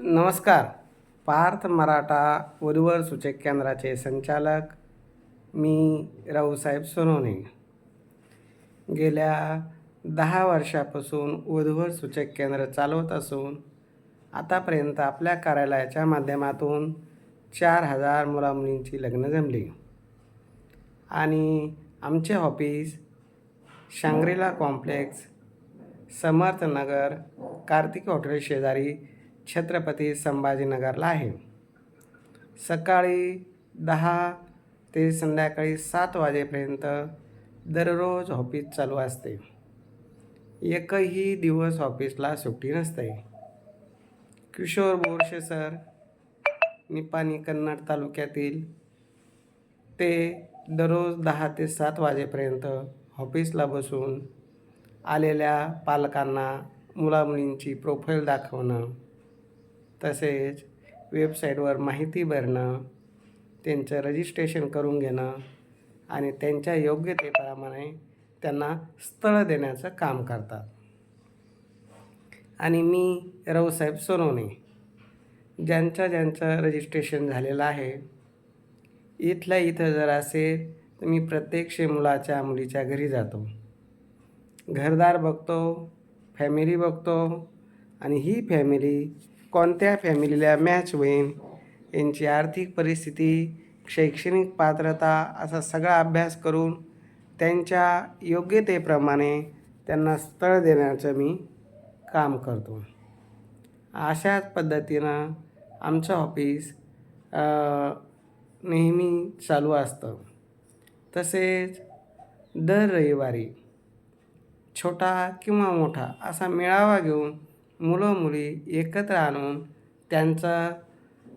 नमस्कार. पार्थ मराठा वधूवर सूचक केंद्राचे संचालक मी राऊसाहेब सोनवणे. गेल्या दहा वर्षापासून वधूवर सूचक केंद्र चालवत असून आतापर्यंत आपल्या कार्यालयाच्या माध्यमातून चार हजार मुलामुलींची लग्न जमली. आणि आमचे office Shangrila complex Samarthnagar Kartik hotel शेजारी छत्रपती संभाजीनगरला आहे. सकाळी दहा ते संध्याकाळी सात वाजेपर्यंत दररोज ऑफिस चालू असते. एकही दिवस ऑफिसला सुट्टी नसते. किशोर बोरशे सर निपाणी कन्नड तालुक्यातील ते दररोज दहा ते सात वाजेपर्यंत ऑफिसला बसून आलेल्या पालकांना मुलामुलींची प्रोफाईल दाखवणं तसेच वेबसाईटवर माहिती भरणं त्यांचं रजिस्ट्रेशन करून घेणं आणि त्यांच्या योग्यतेप्रमाणे त्यांना स्थळ देण्याचं काम करतात. आणि मी रावसाहेब सोनवणे ज्यांचं ज्यांचं रजिस्ट्रेशन झालेलं आहे इथल्या इथं जर असेल तर मी प्रत्यक्ष मुलाच्या मुलीच्या घरी जातो. घरदार बघतो फॅमिली बघतो आणि ही फॅमिली कोणत्या फॅमिलीला मॅच होईल यांची आर्थिक परिस्थिती शैक्षणिक पात्रता असा सगळा अभ्यास करून त्यांच्या योग्यतेप्रमाणे त्यांना स्थळ देण्याचं मी काम करतो. अशाच पद्धतीनं आमचं ऑफिस नेहमी चालू असतं. तसेच दर रविवारी छोटा किंवा मोठा असा मेळावा घेऊन मुलं मुली एकत्र आणून त्यांचा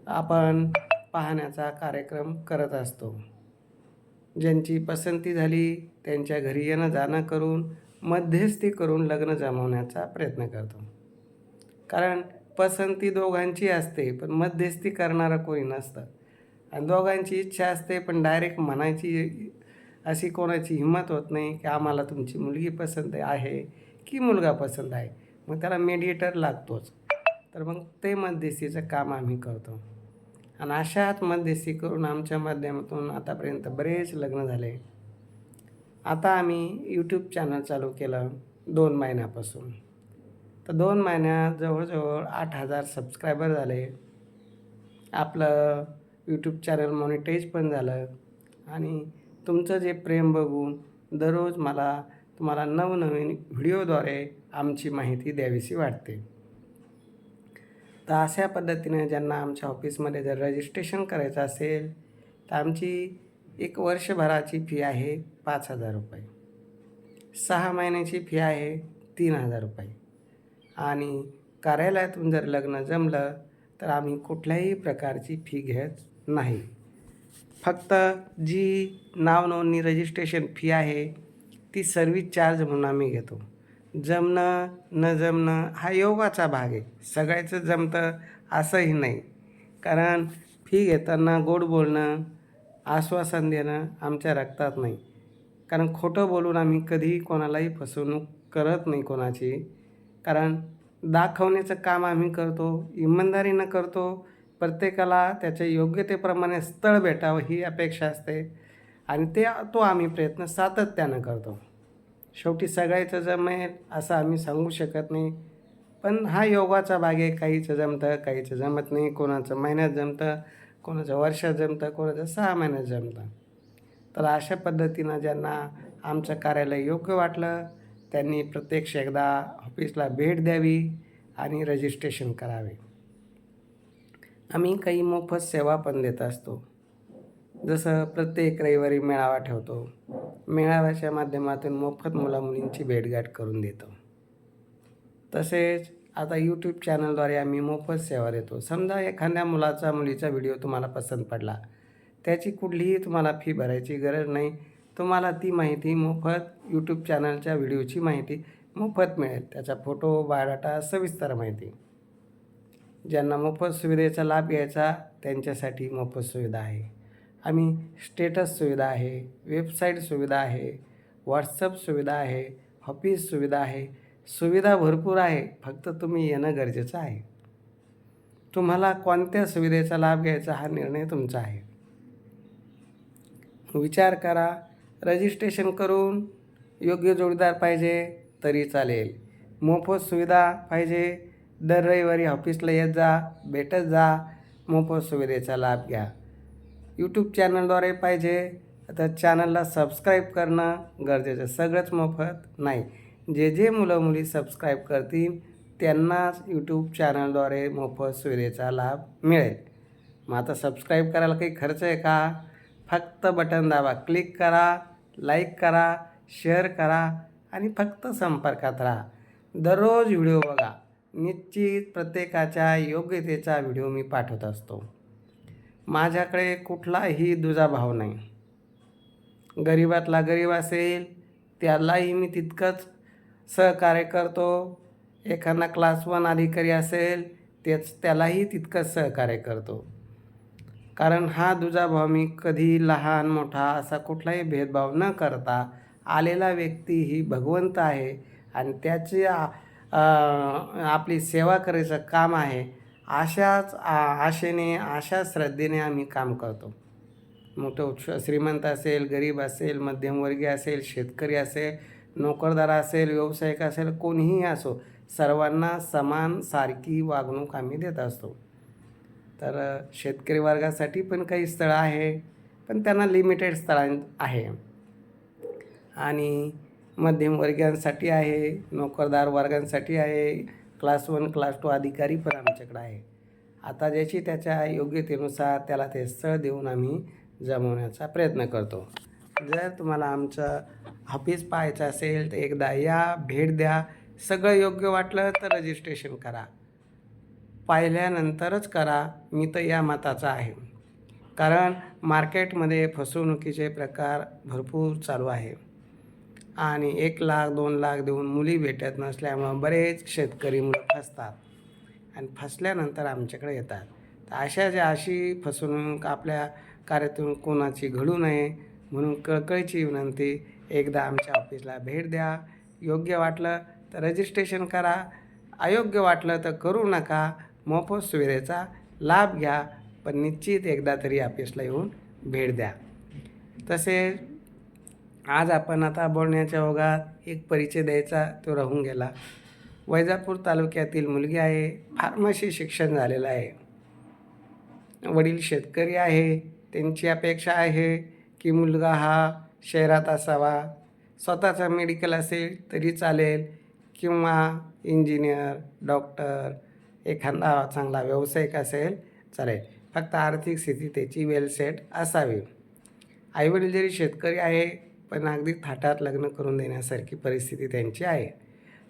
आपण पाहण्याचा कार्यक्रम करत असतो. ज्यांची पसंती झाली त्यांच्या घरी येणं जाणं करून मध्यस्थी करून लग्न जमवण्याचा प्रयत्न करतो. कारण पसंती दोघांची असते पण मध्यस्थी करणारं कोणी नसतं. आणि दोघांची इच्छा असते पण डायरेक्ट म्हणायची अशी कोणाची हिंमत होत नाही की आम्हाला तुमची मुलगी पसंत आहे की मुलगा पसंत आहे. मग त्याला मेडिएटर लागतोच. तर मग ते मध्यस्थीचं काम आम्ही करतो. आणि अशाच मध्यस्थी करून आमच्या माध्यमातून आतापर्यंत बरेच लग्न झाले. आता आम्ही यूट्यूब चॅनल चालू केलं दोन महिन्यापासून. तर दोन महिन्यात जवळजवळ आठ हजार सबस्क्रायबर झाले. आपलं यूट्यूब चॅनल मॉनिटाईज पण झालं. आणि तुमचं जे प्रेम बघून दररोज मला तुम्हाला नवनवीन व्हिडिओद्वारे आमची माहिती द्यावीशी वाटते. तर अशा पद्धतीने ज्यांना आमच्या ऑफिसमध्ये जर रजिस्ट्रेशन करायचं असेल तर आमची एक वर्षभराची फी आहे पाच हजार रुपये. सहा महिन्याची फी आहे तीन हजार रुपये. आणि कार्यालयातून जर लग्न जमलं तर आम्ही कुठल्याही प्रकारची फी घेत नाही. फक्त जी नावनोंदणी रजिस्ट्रेशन फी आहे ती सर्व्हिस चार्ज म्हणून आम्ही घेतो. जमणं न जमणं हा योगाचा भाग आहे. सगळ्याचं जमतं असंही नाही. कारण फी घेताना गोड बोलणं आश्वासन देणं आमच्या रक्तात नाही. कारण खोटं बोलून आम्ही कधीही कोणालाही फसवणूक करत नाही कोणाची. कारण दाखवण्याचं काम आम्ही करतो इमानदारीनं करतो प्रत्येकाला त्याच्या योग्यतेप्रमाणे स्थळ भेटावं ही अपेक्षा असते. आणि ते तो आम्ही प्रयत्न सातत्यानं करतो. शेवटी सगळ्याचं जमेल असं आम्ही सांगू शकत नाही. पण हा योगाचा भाग आहे काहीचं जमतं काहीचं जमत नाही. कोणाचं महिन्यात जमतं कोणाचं वर्षात जमतं कोणाचं सहा महिन्यात जमतं. तर अशा पद्धतीनं ज्यांना आमचं कार्यालय योग्य वाटलं त्यांनी प्रत्यक्ष एकदा ऑफिसला भेट द्यावी आणि रजिस्ट्रेशन करावे. आम्ही काही मोफत सेवा पण देत असतो. जसं प्रत्येक रविवारी मेळावा ठेवतो मेळाव्याच्या माध्यमातून मोफत मुलामुलींची भेटगाठ करून देतो. तसेच आता यूट्यूब चॅनलद्वारे आम्ही मोफत सेवा देतो. समजा एखाद्या मुलाचा मुलीचा व्हिडिओ तुम्हाला पसंत पडला त्याची कुठलीही तुम्हाला फी भरायची गरज नाही. तुम्हाला ती माहिती मोफत यूट्यूब चॅनलच्या व्हिडिओची माहिती मोफत मिळेल. त्याचा फोटो बायोडाटा सविस्तर माहिती. ज्यांना मोफत सुविधेचा लाभ घ्यायचा त्यांच्यासाठी मोफत सुविधा आहे. आम्ही स्टेटस सुविधा आहे वेबसाईट सुविधा आहे व्हॉट्सअप सुविधा आहे ऑफिस सुविधा आहे सुविधा भरपूर आहे फक्त तुम्ही येणं गरजेचं आहे. तुम्हाला कोणत्या सुविधेचा लाभ घ्यायचा हा निर्णय तुमचा आहे. विचार करा रजिस्ट्रेशन करून योग्य जोडीदार पाहिजे तरी चालेल. मोफत सुविधा पाहिजे दर रविवारी ऑफिसला येत जा भेटत जा मोफत सुविधेचा लाभ घ्या. यूट्यूब चॅनलद्वारे पाहिजे. तर चॅनलला सबस्क्राईब करणं गरजेचं सगळंच मोफत नाही. जे जे मुलं मुली सबस्क्राईब करतील त्यांनाच यूट्यूब चॅनलद्वारे मोफत सुविधेचा लाभ मिळेल. मग आता सबस्क्राईब करायला काही खर्च आहे का? फक्त बटन दाबा. क्लिक करा लाईक करा शेअर करा आणि फक्त संपर्कात राहा. दररोज व्हिडिओ बघा. निश्चित प्रत्येकाच्या योग्यतेचा व्हिडिओ मी पाठवत असतो. माझ्याकडे कुठलाही दुजाभाव नाही. गरीबातला गरीब असेल त्यालाही मी तितकंच सहकार्य करतो. एखादा क्लास वन अधिकारी असेल तेच त्यालाही तितकंच सहकार्य करतो. कारण हा दुजाभाव मी कधी लहान मोठा असा कुठलाही भेदभाव न करता आलेला व्यक्ती ही भगवंत आहे आणि त्याची आपली सेवा करायचं काम आहे अशाच आशेने अशा श्रद्धेने आम्ही काम करतो. मग तो श्रीमंत असेल गरीब असेल मध्यमवर्गीय असेल शेतकरी असेल नोकरदार असेल व्यावसायिक असेल कोणीही असो सर्वांना समान सारखी वागणूक आम्ही देत असतो. तर शेतकरी वर्गासाठी पण काही स्थळं आहे पण त्यांना लिमिटेड स्थळां आहे. आणि मध्यमवर्गीयांसाठी आहे नोकरदार वर्गांसाठी आहे क्लास वन क्लास टू अधिकारी पण आमच्याकडे आहे. आता ज्याची त्याच्या योग्यतेनुसार त्याला ते स्थळ देऊन आम्ही जमवण्याचा प्रयत्न करतो. जर तुम्हाला आमचं ऑफिस पाहायचं असेल तर एकदा या भेट द्या. सगळं योग्य वाटलं तर रजिस्ट्रेशन करा. पाहिल्यानंतरच करा. मी तर या मताचा आहे. कारण मार्केटमध्ये फसवणुकीचे प्रकार भरपूर चालू आहे. आणि एक लाख दोन लाख देऊन मुली भेटत नसल्यामुळं बरेच शेतकरी मुलं फसतात. आणि फसल्यानंतर आमच्याकडे येतात. तर अशा ज्या अशी फसवणूक आपल्या कार्यातून कोणाची घडू नये म्हणून कळकळीची विनंती एकदा आमच्या ऑफिसला भेट द्या. योग्य वाटलं तर रजिस्ट्रेशन करा. अयोग्य वाटलं तर करू नका. मोफत सुविधेचा लाभ घ्या. पण निश्चित एकदा तरी ऑफिसला येऊन भेट द्या. तसेच आज आपण आता बोलण्याच्या ओघात एक परिचय द्यायचा तो राहून गेला. वैजापूर तालुक्यातील मुलगी आहे फार्मसी शिक्षण झालेलं आहे. वडील शेतकरी आहे त्यांची अपेक्षा आहे की मुलगा हा शहरात असावा. स्वतःचा मेडिकल असेल तरी चालेल किंवा इंजिनियर डॉक्टर एखादा चांगला व्यावसायिक असेल चालेल. फक्त आर्थिक स्थिती त्याची वेल सेट असावी. आईवडील जरी शेतकरी आहे पण अगदी थाटात लग्न करून देण्यासारखी परिस्थिती त्यांची आहे.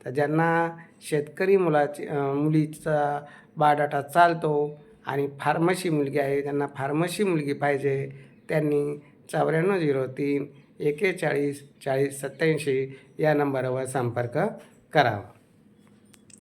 तर ज्यांना शेतकरी मुलाची मुलीचा बाडाटा चालतो आणि फार्मशी मुलगी आहे ज्यांना फार्मशी मुलगी पाहिजे त्यांनी चौऱ्याण्णव झिरो तीन एकेचाळीस चाळीस सत्याऐंशी या नंबरवर संपर्क करावा.